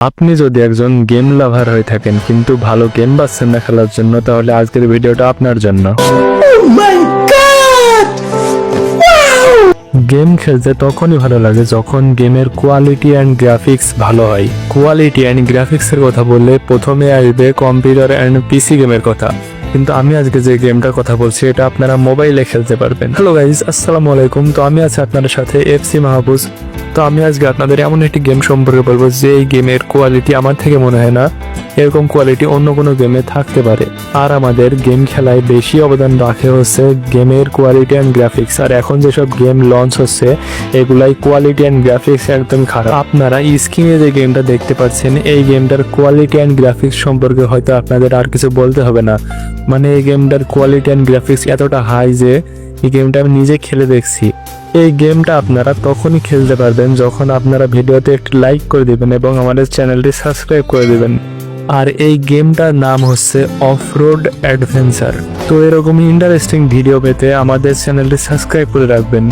আপনি যদি একজন গেম লাভার হয়ে থাকেন কিন্তু ভালো গেম পাচ্ছেন না খেলার জন্য তাহলে আজকের ভিডিওটা আপনার জন্য। গেম খেলতে তখনই ভালো লাগে যখন গেমের কোয়ালিটি অ্যান্ড গ্রাফিক্স ভালো হয়। কোয়ালিটি অ্যান্ড গ্রাফিক্সের কথা বললে প্রথমে আসবে কম্পিউটার অ্যান্ড পিসি গেমের কথা। কিন্তু আমি আজকে যে গেমটার কথা বলছি এটা আপনারা মোবাইলে খেলতে পারবেন। হ্যালো গাইজ আসসালামু আলাইকুম। তো আমি আছি আপনাদের সাথে এফসি মাহবুজ তো আমি আজকে আপনাদের এমন একটি গেম সম্পর্কে বলব যে এই গেমের কোয়ালিটি আমার থেকে মনে হয় না, এরকম কোয়ালিটি অন্য কোনো গেমে থাকতে পারে। আর আমাদের গেম খেলায় বেশি অবদান রাখে হচ্ছে গেমের কোয়ালিটি অ্যান্ড গ্রাফিক্স আর এখন যেসব গেম লঞ্চ হচ্ছে, এগুলাই কোয়ালিটি অ্যান্ড গ্রাফিক্স একদম খারাপ। আপনারা স্ক্রিনে যে গেমটা দেখতে পাচ্ছেন, এই গেমটার কোয়ালিটি অ্যান্ড গ্রাফিক্স সম্পর্কে হয়তো আপনাদের আর কিছু বলতে হবে না। মানে এই গেমটার কোয়ালিটি অ্যান্ড গ্রাফিক্স এতটা হাই যে, এই গেমটা আমি নিজে খেলে দেখছি। এই গেমটা আপনারা তখনই খেলতে পারবেন যখন আপনারা ভিডিওতে একটি লাইক করে দিবেন এবং আমাদের চ্যানেলটি সাবস্ক্রাইব করে দিবেন। আর এই গেমটার নাম হচ্ছে অফ রোড অ্যাডভেঞ্চার। তো এরকমই ইন্টারেস্টিং ভিডিও পেতে আমাদের চ্যানেলটি সাবস্ক্রাইব করে রাখবেন।